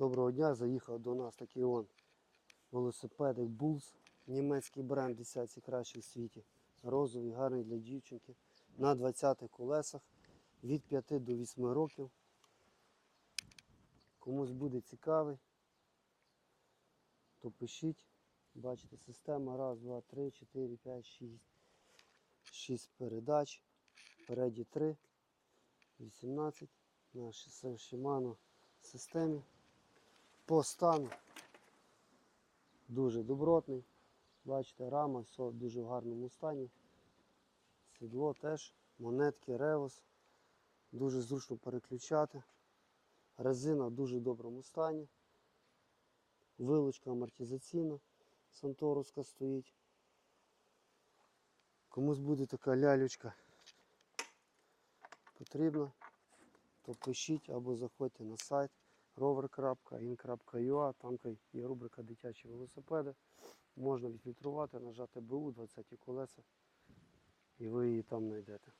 Доброго дня, заїхав до нас такий он велосипедик Bulls. Німецький бренд десятці кращий в світі. Розовий, гарний для дівчинки. На 20 колесах від 5 до 8 років. Комусь буде цікавий, то пишіть. Бачите, система. Раз, два, три, чотири, п'ять, шість. Шість передач. Впереді 3. 18 на Shimano системі. По стану дуже добротний. Бачите, рама, все в дуже гарному стані. Сідло теж, монетки, ревус. Дуже зручно переключати. Резина в дуже доброму стані. Вилучка амортизаційна, Санторовська стоїть. Комусь буде така лялючка потрібна, то пишіть або заходьте на сайт rover.in.ua, там є рубрика дитячі велосипеди. Можна відфільтрувати, нажати БУ 20 колеса і ви її там знайдете.